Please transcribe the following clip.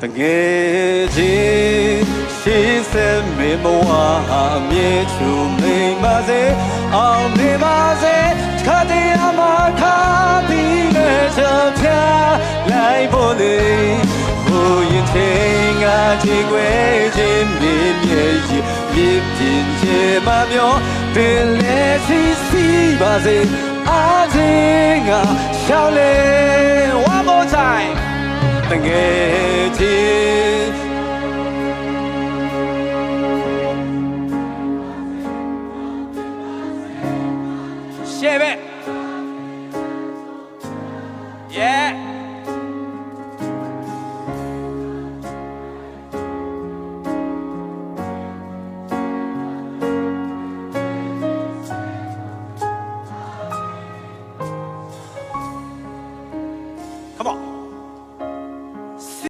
的眼睛，心上面不花，面就面不菜，阿面不菜，看你阿妈看你那照片，来不来？我眼睛啊，金贵金面面气，眼睛金毛苗，得来气死不菜，眼睛啊，漂亮，One more time，眼睛。谢位。耶。come on。